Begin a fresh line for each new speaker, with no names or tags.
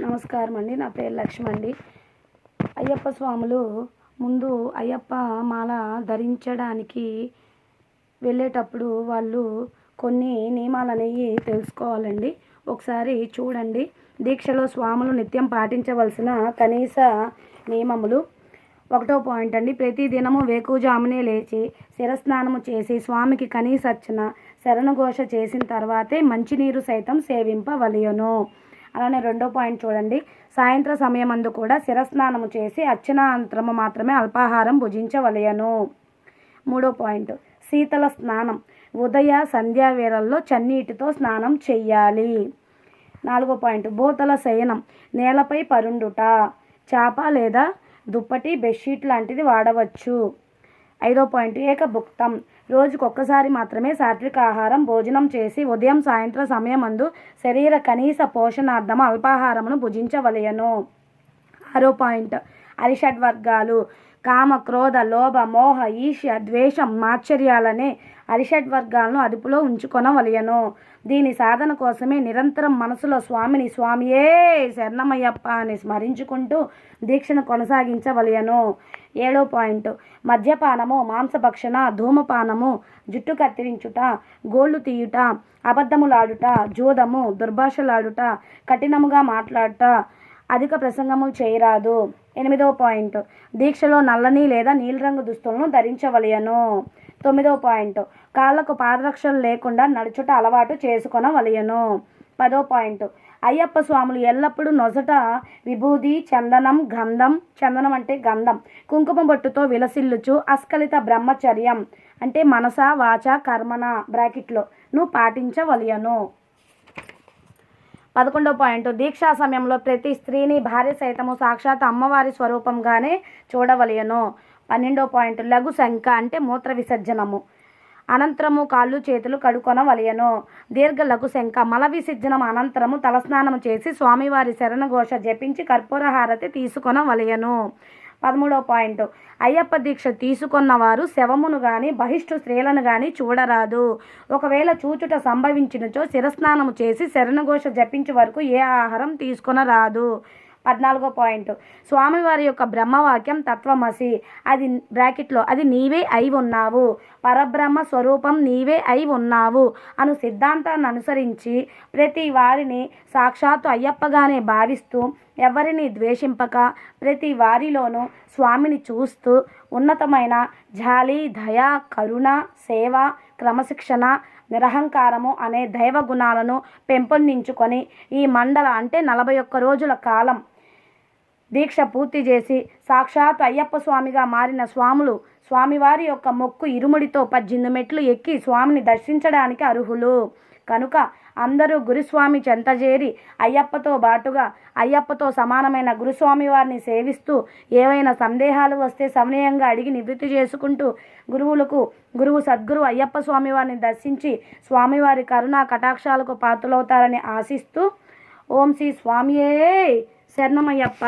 నమస్కారం అండి. నా పేరు లక్ష్మి అండి. అయ్యప్ప స్వాములు ముందు అయ్యప్ప మాల ధరించడానికి వెళ్ళేటప్పుడు వాళ్ళు కొన్ని నియమాలు అనేవి తెలుసుకోవాలండి. ఒకసారి చూడండి. దీక్షలో స్వాములు నిత్యం పాటించవలసిన కనీస నియమములు. ఒకటో పాయింట్ అండి. ప్రతి దినము వేకుజామునే లేచి శిరస్నానము చేసి స్వామికి కనీసర్చన శరణఘోష చేసిన తర్వాతే మంచినీరు సైతం సేవింపవలయను. అలానే రెండో పాయింట్ చూడండి. సాయంత్ర సమయమందు కూడా శిరస్నానము చేసి అర్చనాంతరము మాత్రమే అల్పాహారం భుజించవలయను మూడో పాయింట్. శీతల స్నానం. ఉదయ సంధ్యా వేళల్లో చన్నీటితో స్నానం చెయ్యాలి. నాలుగో పాయింట్. బోతల శయనం. నేలపై పరుండుట. చేప లేదా దుప్పటి బెడ్షీట్ లాంటిది వాడవచ్చు. ఐదో పాయింట్ ఏకభుక్తం. రోజుకొక్కసారి మాత్రమే సాత్విక ఆహారం భోజనం చేసి ఉదయం సాయంత్రం సమయమందు శరీర కనీస పోషణార్థం అల్పాహారమును భుజించవలయను ఆరో పాయింట్ అరిషడ్ వర్గాలు కామ క్రోధ లోభ మోహ ఈర్ష్య ద్వేషం మాత్సర్యాలనే అరిషడ్ వర్గాలను అదుపులో ఉంచుకొనవలయను దీని సాధన కోసమే నిరంతరం మనసులో స్వామిని స్వామియే శరణమయ్యప్ప అని స్మరించుకుంటూ దీక్షను కొనసాగించవలయను ఏడో పాయింట్. మద్యపానము మాంసభక్షణ ధూమపానము జుట్టు కత్తిరించుట గోళ్ళు తీయుట అబద్ధములాడుట జూదము దుర్భాషలాడుట కఠినముగా మాట్లాడుట అధిక ప్రసంగములు చేయరాదు. ఎనిమిదో పాయింట్. దీక్షలో నల్లని లేదా నీలిరంగు దుస్తులను ధరించవలయను తొమ్మిదో పాయింట్. కాళ్ళకు పాదరక్షలు లేకుండా నడుచుట అలవాటు చేసుకొనవలయను పదో పాయింట్. అయ్యప్ప స్వాములు ఎల్లప్పుడూ నొసట విభూది చందనం గంధం చందనం అంటే గంధం కుంకుమ బొట్టుతో విలసిల్లుచు అస్కలిత బ్రహ్మచర్యం అంటే మనస వాచ కర్మణ బ్రాకెట్లో నువ్వు పాటించవలయను పదకొండో పాయింట్. దీక్షా సమయంలో ప్రతి స్త్రీని భార్య సైతము సాక్షాత్ అమ్మవారి స్వరూపంగానే చూడవలయను పన్నెండో పాయింట్ లఘు శంఖ అంటే మూత్ర విసర్జనము. అనంతరము కాళ్ళు చేతులు కడుకొన వలయను దీర్ఘ లఘు శంఖ మల విసర్జనం అనంతరము తలస్నానము చేసి స్వామివారి శరణఘోష జపించి కర్పూర హారతి తీసుకొనవలయను పదమూడో పాయింట్ అయ్యప్ప దీక్ష తీసుకున్నవారు శవమును కానీ బహిష్టు స్త్రీలను కానీ చూడరాదు. ఒకవేళ చూచుట సంభవించినచో శిరస్నానము చేసి శరణఘోష జపించే వరకు ఏ ఆహారం తీసుకొనరాదు. పద్నాలుగో పాయింట్. స్వామివారి యొక్క బ్రహ్మవాక్యం తత్వమసి. అది బ్రాకెట్లో అది నీవే అయి ఉన్నావు. పరబ్రహ్మ స్వరూపం నీవే అయి ఉన్నావు అను సిద్ధాంతాన్ని అనుసరించి ప్రతి వారిని సాక్షాత్తు అయ్యప్పగానే భావిస్తూ ఎవరిని ద్వేషింపక ప్రతి వారిలోనూ స్వామిని చూస్తూ ఉన్నతమైన జాలి దయ కరుణ సేవ క్రమశిక్షణ నిరహంకారము అనే దైవ గుణాలను పెంపొందించుకొని ఈ మండల అంటే నలభై ఒక్క రోజుల కాలం దీక్ష పూర్తి చేసి సాక్షాత్ అయ్యప్ప స్వామిగా మారిన స్వాములు స్వామివారి యొక్క మొక్కు ఇరుముడితో పద్దెనిమిది మెట్లు ఎక్కి స్వామిని దర్శించడానికి అర్హులు. కనుక అందరూ గురుస్వామి చెంతజేరి అయ్యప్పతో బాటుగా అయ్యప్పతో సమానమైన గురుస్వామి వారిని సేవిస్తూ ఏవైనా సందేహాలు వస్తే సమనీయంగా అడిగి నివృత్తి చేసుకుంటూ గురువులకు గురువు సద్గురు అయ్యప్ప స్వామి వారిని దర్శించి స్వామివారి కరుణా కటాక్షాలకు పాత్రలవుతారని ఆశిస్తూ ఓం శ్రీ స్వామియే శరణమయ్యప్ప